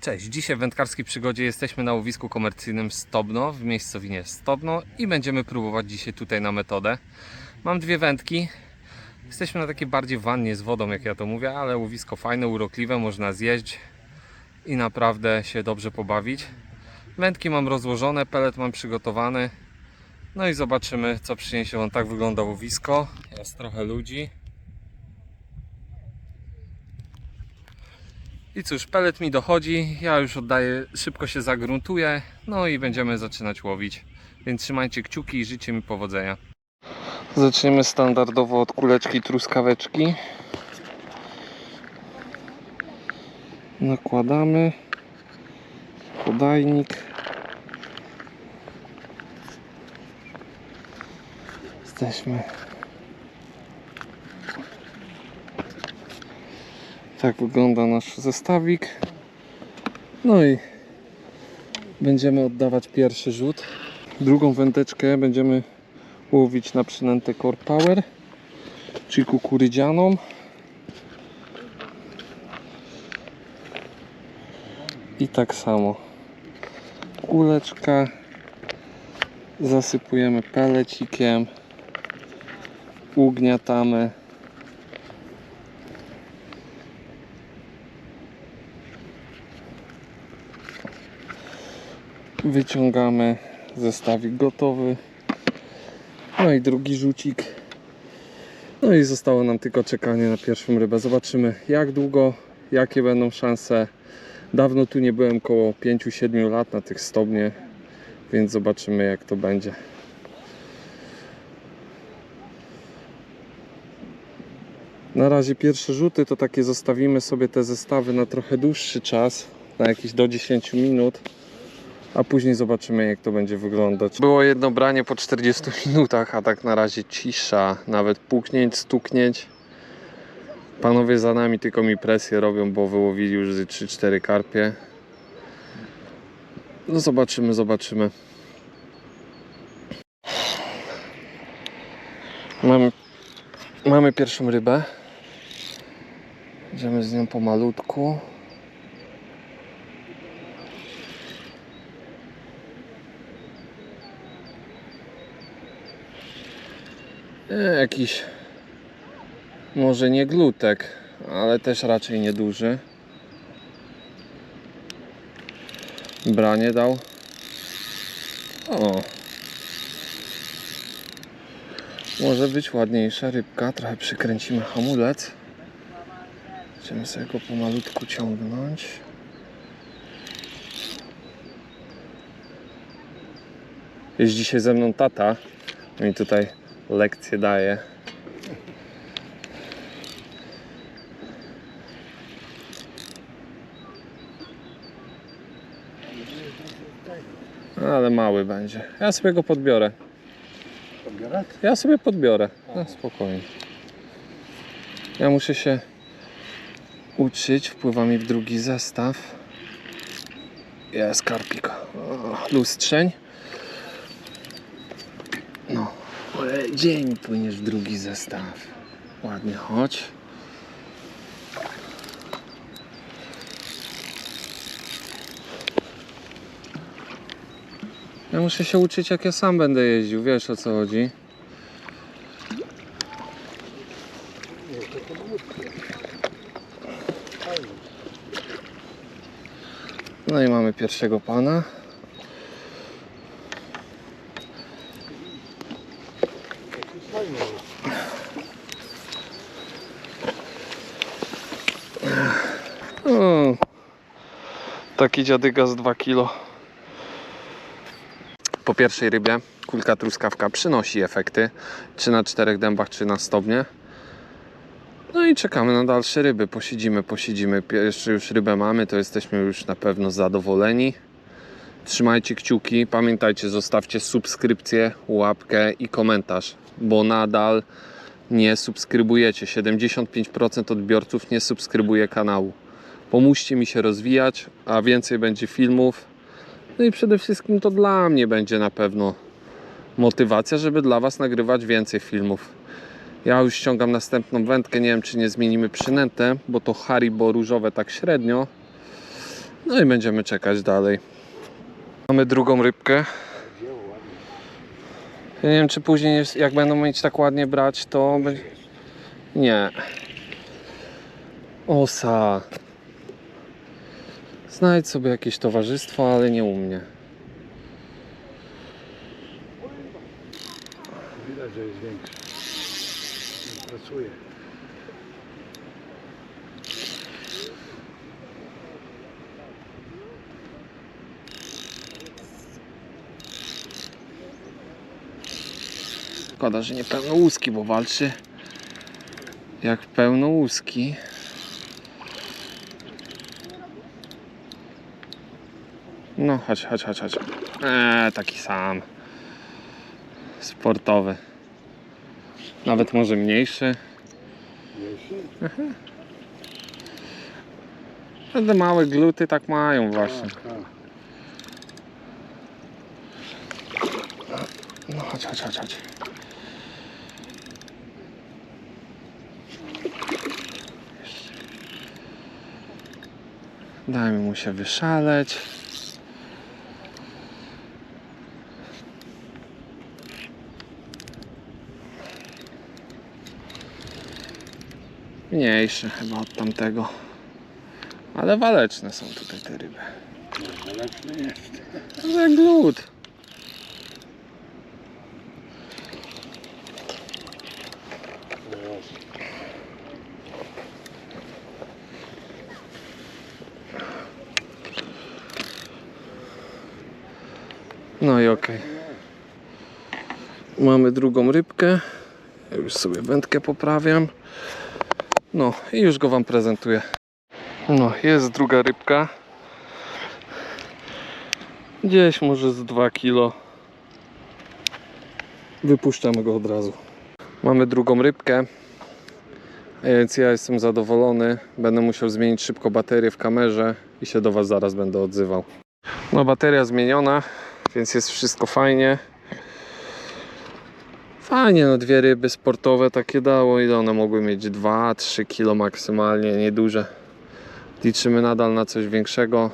Cześć, dzisiaj w wędkarskiej przygodzie jesteśmy na łowisku komercyjnym Stobno w miejscowinie Stobno i będziemy próbować dzisiaj tutaj na metodę. Mam dwie wędki. Jesteśmy na takiej bardziej wannie z wodą, jak ja to mówię, ale łowisko fajne, urokliwe, można zjeść i naprawdę się dobrze pobawić. Wędki mam rozłożone, pelet mam przygotowany. No i zobaczymy, co przyniesie on. Tak wygląda łowisko. Jest trochę ludzi. I cóż, pelet mi dochodzi, ja już oddaję, szybko się zagruntuję, no i będziemy zaczynać łowić. Więc trzymajcie kciuki i życzę mi powodzenia. Zaczniemy standardowo od kuleczki truskaweczki. Nakładamy podajnik. Jesteśmy Tak wygląda nasz zestawik. No i będziemy oddawać pierwszy rzut. Drugą wędeczkę będziemy łowić na przynętę Core Power, czyli kukurydzianą. I tak samo kuleczka zasypujemy pelecikiem, ugniatamy. Wyciągamy zestawik gotowy. No i drugi rzucik. No i zostało nam tylko czekanie na pierwszą rybę. Zobaczymy jak długo jakie będą szanse. Dawno tu nie byłem koło 5-7 lat na tych stopnie więc zobaczymy jak to będzie. Na razie pierwsze rzuty to takie zostawimy sobie te zestawy na trochę dłuższy czas na jakieś do 10 minut a później zobaczymy jak to będzie wyglądać. Było jedno branie po 40 minutach, a tak na razie cisza, nawet puknięć, stuknięć. Panowie za nami tylko mi presję robią, bo wyłowili już z 3-4 karpie. No zobaczymy, zobaczymy. Mamy, mamy pierwszą rybę. Idziemy z nią pomalutku. E, jakiś może nie glutek, ale też raczej nieduży. Branie dał. O. Może być ładniejsza rybka. Trochę przykręcimy hamulec. Będziemy sobie go pomalutku ciągnąć. Jest dzisiaj ze mną tata. No i tutaj lekcje daje. Ale mały będzie. Ja sobie go podbiorę. Podbiorę? Ja sobie podbiorę. No, spokojnie. Ja muszę się uczyć. Wpływa mi w drugi zestaw. Jest karpik. O, Lustrzeń. No. Ale dzień płyniesz w drugi zestaw. Ładnie, chodź. Ja muszę się uczyć jak ja sam będę jeździł, wiesz o co chodzi. No i mamy pierwszego pana. O, taki dziadyga z 2 kilo. Po pierwszej rybie kulka truskawka przynosi efekty. Czy na czterech dębach, czy na stopnie. No i czekamy na dalsze ryby. Posiedzimy, posiedzimy. Jeszcze już rybę mamy, to jesteśmy już na pewno zadowoleni. Trzymajcie kciuki. Pamiętajcie, zostawcie subskrypcję, łapkę i komentarz, bo nadal nie subskrybujecie. 75% odbiorców nie subskrybuje kanału. Pomóżcie mi się rozwijać, a więcej będzie filmów. No i przede wszystkim to dla mnie będzie na pewno motywacja, żeby dla Was nagrywać więcej filmów. Ja już ściągam następną wędkę. Nie wiem, czy nie zmienimy przynętę, bo to Haribo różowe tak średnio. No i będziemy czekać dalej. Mamy drugą rybkę. Ja nie wiem, czy później, jak będą mieć tak ładnie brać, to. Nie. Osa. Znajdź sobie jakieś towarzystwo, ale nie u mnie. Widać, że jest większy. Pracuje. Szkoda, że nie pełno łuski, bo walczy jak pełno łuski. No, chodź, chodź, chodź, chodź. Eee, taki sam. Sportowy. Nawet może mniejszy. Mniejszy? Te małe gluty tak mają właśnie. Tak, tak. No, chodź, chodź, chodź, chodź. Dajmy mu się wyszaleć. Mniejszy chyba od tamtego. Ale waleczne są tutaj te ryby. Lepszy jest. Glut. No i okej. Mamy drugą rybkę. Ja już sobie wędkę poprawiam. No i już go Wam prezentuję. No, jest druga rybka. Gdzieś może z 2 kilo. Wypuszczamy go od razu. Mamy drugą rybkę. Więc ja jestem zadowolony. Będę musiał zmienić szybko baterię w kamerze i się do Was zaraz będę odzywał. No bateria zmieniona, więc jest wszystko fajnie. Fajnie, no dwie ryby sportowe takie dało i one mogły mieć 2-3 kilo maksymalnie, nieduże. Liczymy nadal na coś większego.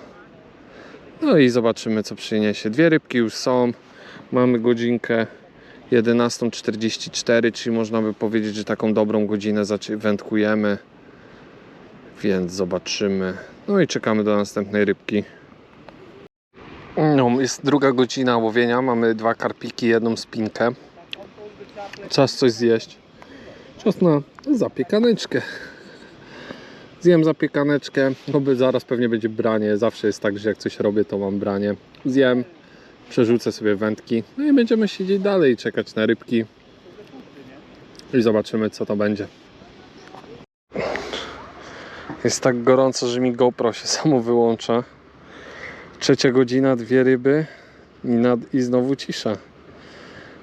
No i zobaczymy co przyniesie. Dwie rybki już są. Mamy godzinkę 11.44, czyli można by powiedzieć, że taką dobrą godzinę wędkujemy. Więc zobaczymy. No i czekamy do następnej rybki. No, jest druga godzina łowienia. Mamy dwa karpiki, jedną spinkę. Czas coś zjeść. Czas na zapiekaneczkę. Zjem zapiekaneczkę, no by zaraz pewnie będzie branie. Zawsze jest tak, że jak coś robię, to mam branie. Zjem, przerzucę sobie wędki. No i będziemy siedzieć dalej i czekać na rybki. I zobaczymy, co to będzie. Jest tak gorąco, że mi GoPro się samo wyłącza. Trzecia godzina, dwie ryby i, nad, i znowu cisza.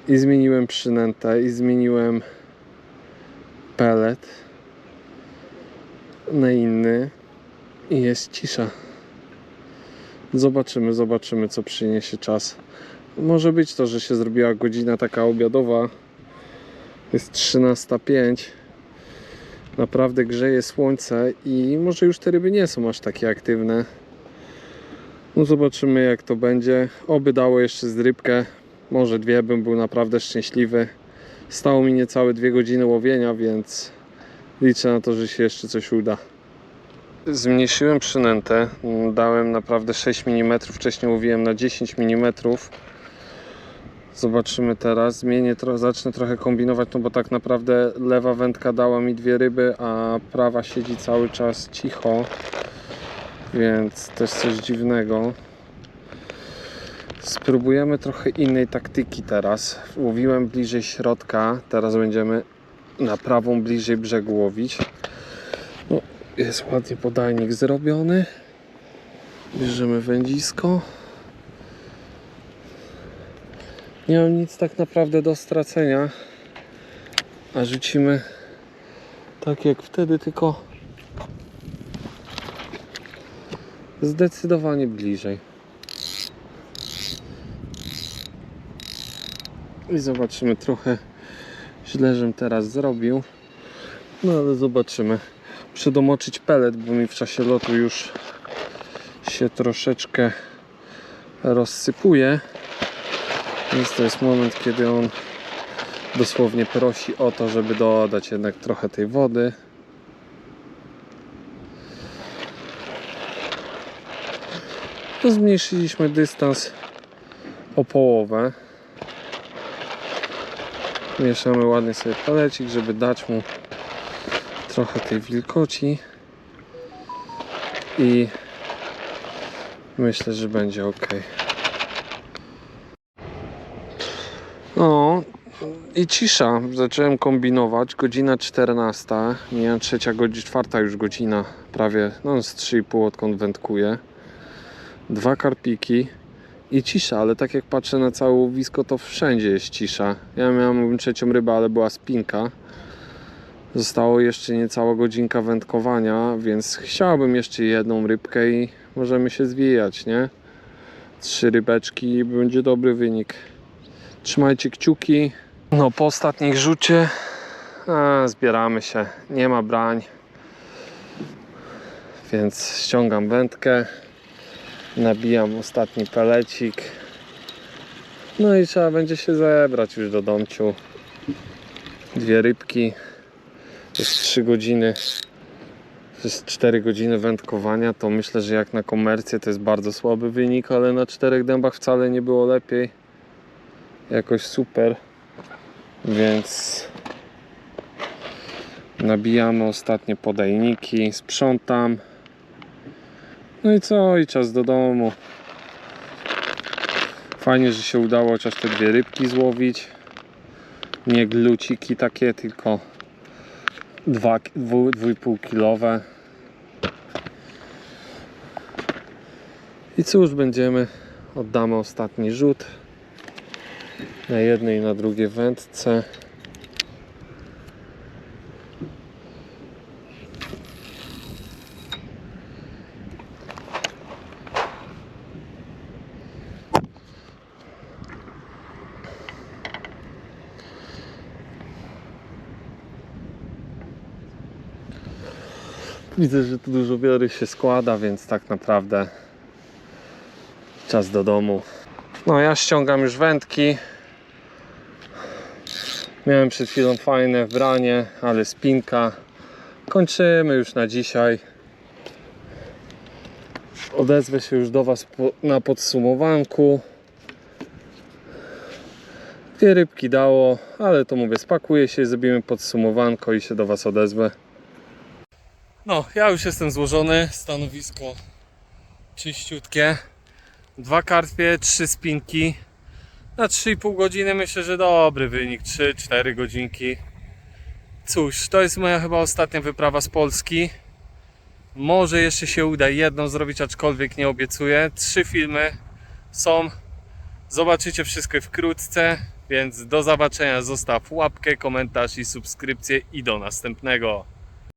I zmieniłem przynętę, i zmieniłem pelet na inny i jest cisza. Zobaczymy, zobaczymy co przyniesie czas. Może być to, że się zrobiła godzina taka obiadowa. Jest 13.05. Naprawdę grzeje słońce i może już te ryby nie są aż takie aktywne. No zobaczymy jak to będzie. Oby dało jeszcze z. Może dwie bym był naprawdę szczęśliwy. Stało mi niecałe dwie godziny łowienia, więc liczę na to, że się jeszcze coś uda. Zmniejszyłem przynętę. Dałem naprawdę 6 mm. Wcześniej łowiłem na 10 mm. Zobaczymy teraz. Zmienię, tro- zacznę trochę kombinować, no bo tak naprawdę lewa wędka dała mi dwie ryby, a prawa siedzi cały czas cicho. Więc też coś dziwnego. Spróbujemy trochę innej taktyki teraz. Łowiłem bliżej środka, teraz będziemy na prawą bliżej brzegu łowić. No, jest ładnie podajnik zrobiony. Bierzemy wędzisko. Nie mam nic tak naprawdę do stracenia. A rzucimy tak jak wtedy, tylko zdecydowanie bliżej. I zobaczymy trochę źle, żem teraz zrobił. No ale zobaczymy. Przedomoczyć pelet, bo mi w czasie lotu już się troszeczkę rozsypuje. Więc to jest moment, kiedy on dosłownie prosi o to, żeby dodać jednak trochę tej wody. To zmniejszyliśmy dystans o połowę. Mieszamy ładnie sobie palecik, żeby dać mu trochę tej wilgoci i myślę, że będzie ok. No i cisza. Zacząłem kombinować. Godzina 14, mija trzecia godzina, czwarta już godzina, prawie no z 3,5 odkąd wędkuję. Dwa karpiki i cisza, ale tak jak patrzę na całe łowisko, to wszędzie jest cisza. Ja miałem trzecią rybę, ale była spinka. Zostało jeszcze niecała godzinka wędkowania, więc chciałbym jeszcze jedną rybkę i możemy się zwijać, nie? Trzy rybeczki i będzie dobry wynik. Trzymajcie kciuki. No po ostatnich rzucie a, zbieramy się. Nie ma brań. Więc ściągam wędkę. Nabijam ostatni pelecik. No i trzeba będzie się zebrać już do domciu. Dwie rybki. Jest 3 godziny. Jest 4 godziny wędkowania. To myślę, że jak na komercję to jest bardzo słaby wynik, ale na czterech dębach wcale nie było lepiej. Jakoś super. Więc nabijamy ostatnie podajniki, sprzątam. No i co? I czas do domu. Fajnie, że się udało chociaż te dwie rybki złowić. Nie gluciki takie, tylko dwa, dwu, dwójpół kilowe. I cóż, będziemy, oddamy ostatni rzut na jednej i na drugiej wędce. Widzę, że tu dużo wiory się składa, więc tak naprawdę czas do domu. No ja ściągam już wędki. Miałem przed chwilą fajne wbranie, ale spinka. Kończymy już na dzisiaj. Odezwę się już do Was na podsumowanku. Dwie rybki dało, ale to mówię, spakuję się, zrobimy podsumowanko i się do Was odezwę. No, ja już jestem złożony, stanowisko czyściutkie. Dwa karpie, trzy spinki. Na 3,5 godziny myślę, że dobry wynik, 3-4 godzinki. Cóż, to jest moja chyba ostatnia wyprawa z Polski. Może jeszcze się uda jedną zrobić, aczkolwiek nie obiecuję. Trzy filmy są. Zobaczycie wszystko wkrótce, więc do zobaczenia. Zostaw łapkę, komentarz i subskrypcję i do następnego.